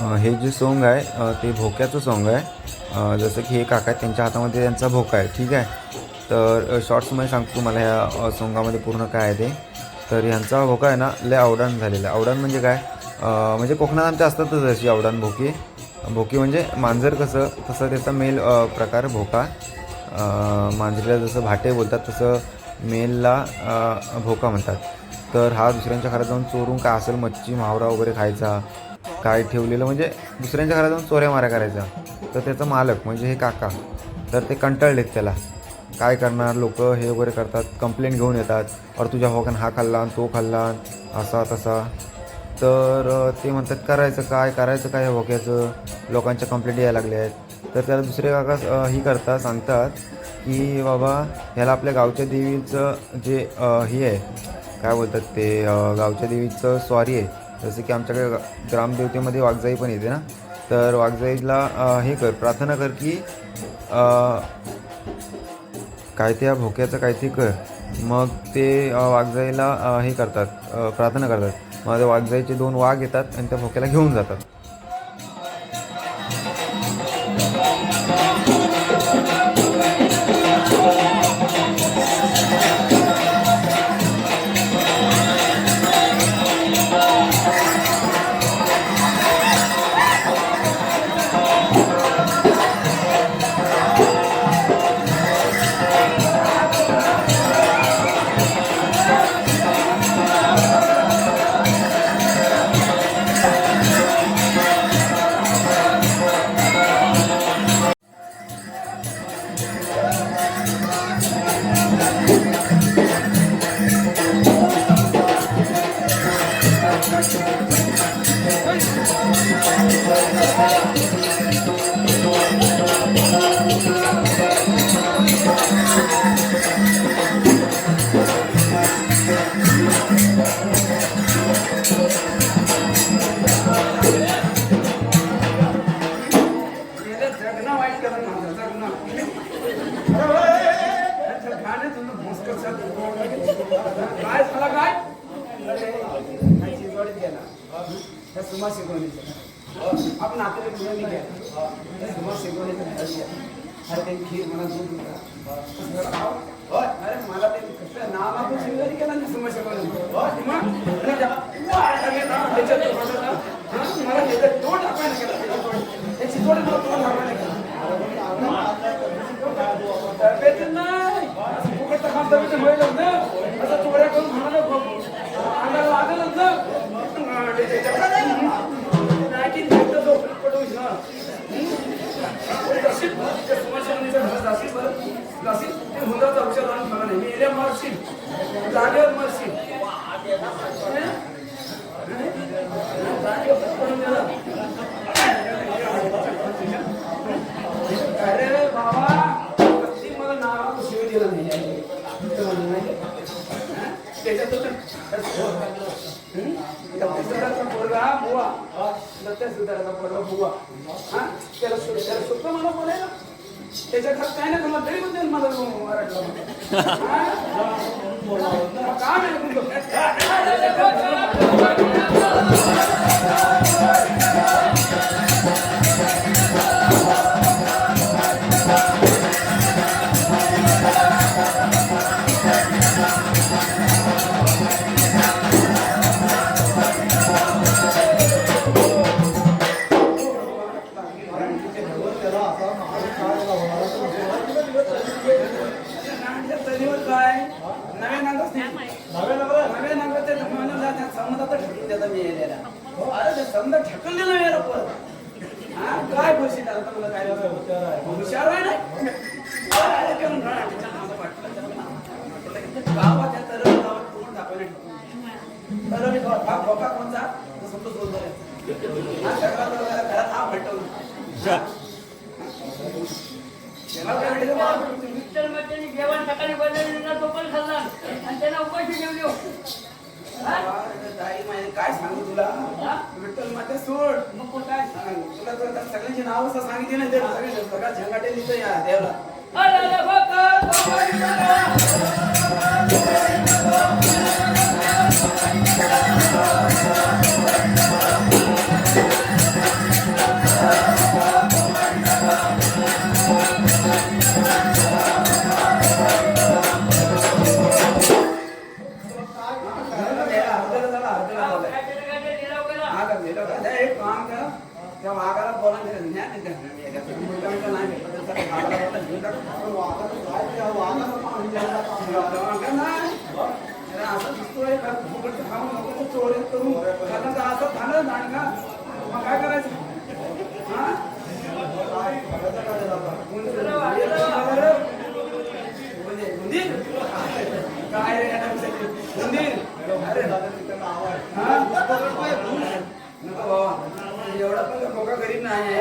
हे जे सोंग आहे ते भोक्याचं सॉन्ग आहे. जसं की हे काका आहेत त्यांच्या हातामध्ये त्यांचा भोका आहे ठीक आहे? तर शॉर्ट्समध्ये सांगतो तुम्हाला ह्या सोंगामध्ये पूर्ण काय आहे ते. तर ह्यांचा भोका आहे ना लय आवडान झालेला आहे. आवडान म्हणजे काय? म्हणजे कोकणात आमच्या असतातच अशी आवडान भोकी. भोकी म्हणजे मांजर कसं तसं त्याचा मेल प्रकार भोका. मांजरीला जसं भाटे बोलतात तसं मेलला भोका म्हणतात. तर हा दुसऱ्यांच्या घरात जाऊन चोरून काय असेल मच्छी मावरा वगैरे खायचा काय ठेवलेलं म्हणजे दुसऱ्यांच्या घरात जाऊन चोऱ्या माऱ्या करायचा तर त्याचा मालक म्हणजे हे काका तर ते कंटाळलेत त्याला. काय करणार? लोक हे वगैरे करतात कंप्लेंट घेऊन येतात. और तुझ्या भोकान हा खाल्ला तो खाल्ला असा तसा. तर ते म्हणतात करायचं काय? करायचं काय या लोकांच्या कंप्लेंट यायला लागल्या आहेत. तर त्याला दुसरे काका ही करतात सांगतात की बाबा ह्याला आपल्या गावच्या देवीचं जे हे आहे काय बोलतात ते गावच्या देवीचं स्वारी आहे जसं की आमच्याकडे ग्रामदेवतेमध्ये वाघजाई पण येते ना? तर वाघजाईला हे कर प्रार्थना कर की काय त्या भोक्याचं काय ते कर. मग ते वाघजाईला हे करतात प्रार्थना करतात. मग ते वाघजाईचे दोन वाघ येतात आणि त्या भोक्याला घेऊन जातात. काय झालं काय? नाही, कोणी आपण आपल्याला पुढे गेला त्या सुमा अरे ते खीर मला दूध होता. अरे मला ते कसं नाव आपण शिंगारी केला ना सुमा शिकवणी मला त्याचं तोंड टाकायला केला त्याची तोंड. मला तोंड टाकायला केला. नाही. फुकट तर खात तब्येत ना. त्या घरात बरं. ते औषध आणून नाही. मी जागेवर अरे बाबा कधी मला नावाला शिव दिला नाही म्हणलं नाही. हं? त्याच्यात तो तर- हं? दत्त सुधाराचा पोरगा बुवा दत्त सुधाराचा पोरगा बुवा. हा त्याला सु- त्याला सुद्ध मला बोलायला. त्याच्या घरात काय नाही तुम्हाला तरी पण मला मराठला काम आहे तरीवर काय नव्या नाही. नव्या जमान्याला त्या मी अरे ते समजा ढकललेलं आहे रे परत. हा, काय बशी आता काय हुशार आहे ना अरे ते माझं राहणार. त्याच्या नावाचं गावात कोण दाखवायला समजा दोन हा घरात हा भटवला. जेवण सकाळी बनवलेला तो पण खाल्ला आणि त्याला उपाशी ठेवली अरे ताई माहिती काय सांगू तुला विठ्ठल माते सोड. मग कोण काय तुला तुला. आता सगळ्यांची नाव असं सांगितली ना ते सगळे सगळा झंगाटे लिहितो या देवला नको करून खाणं तर असं खाणं नाही का मग काय करायचं उंदीर? काय रे उंदीर? अरे बाबा एवढा पण मोका गरीब नाही आहे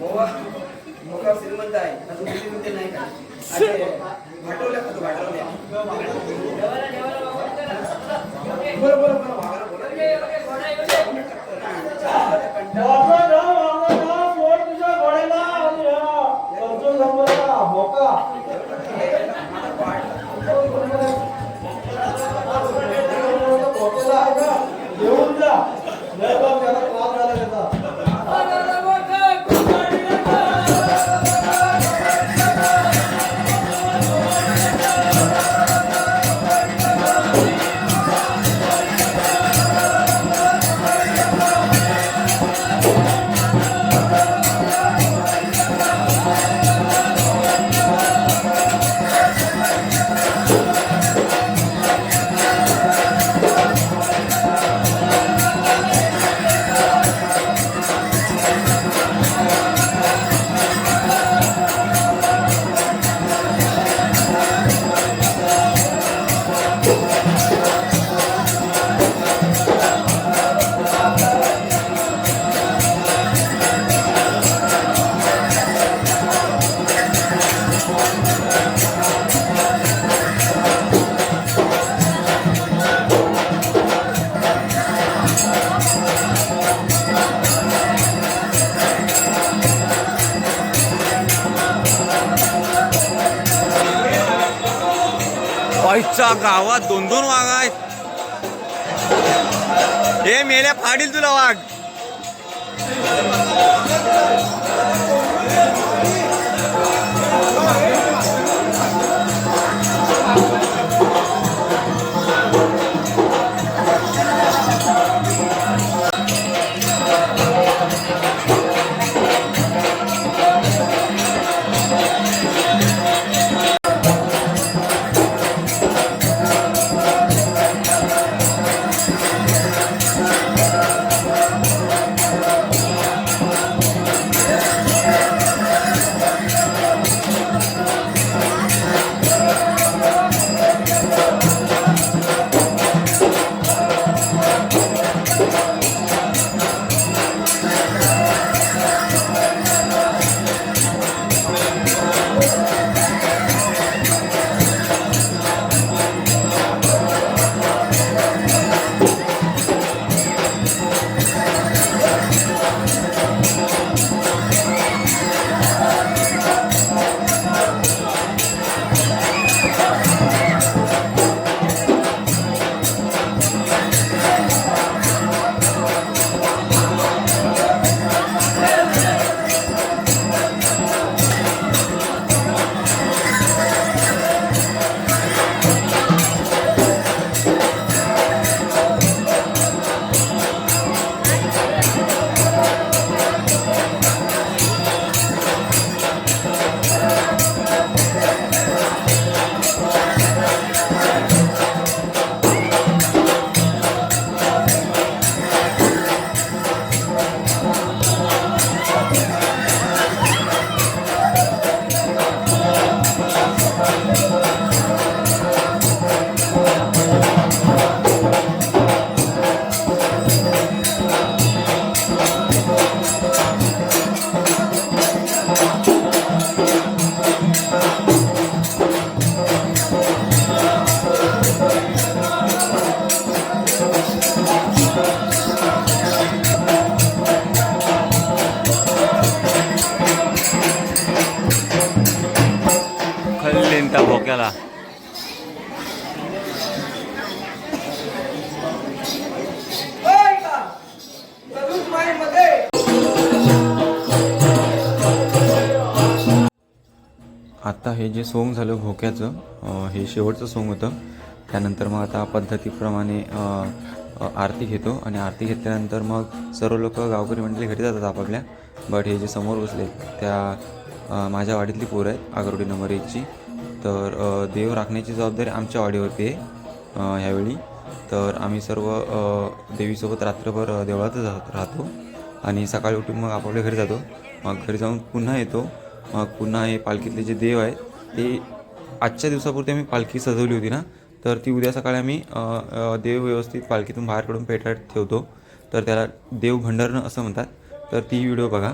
बाबा मोका श्रीमंत आहे अजून नाही का अरे भाटवल्या का तू भाटवल्या देवाला देवाला वापर करा. बरं तुला गावात दोन दोन वाघ आहेत. हे मेल्या फाडील तुला वाघ. त्या भोक्याला. आत्ता आता हे जे सोंग झालं भोक्याचं हे शेवटचं सोंग होतं. त्यानंतर मग आता पद्धतीप्रमाणे आरती घेतो आणि आरती घेतल्यानंतर मग सर्व लोक गावकरी मंडळी घरी जातात आपापल्या. बट हे जे समोर बसले त्या माझ्या वाडीतली पोरं आहेत आगरोडी नंबर एकची तर देव राखण्याची जबाबदारी आमच्या वाडीवरती आहे ह्यावेळी. तर आम्ही सर्व देवीसोबत रात्रभर देवळातच राह- राहतो. आणि सकाळी उठून मग आपापल्या घरी जातो. मग घरी जाऊन पुन्हा येतो. मग पुन्हा हे पालखीतले जे देव आहेत ते आजच्या दिवसापुरती आम्ही पालखी सजवली होती ना? तर ती उद्या सकाळी आम्ही देव व्यवस्थित पालखीतून बाहेर काढून पेटात ठेवतो. तर त्याला देव भंडारणं असं म्हणतात. तर ती व्हिडिओ बघा.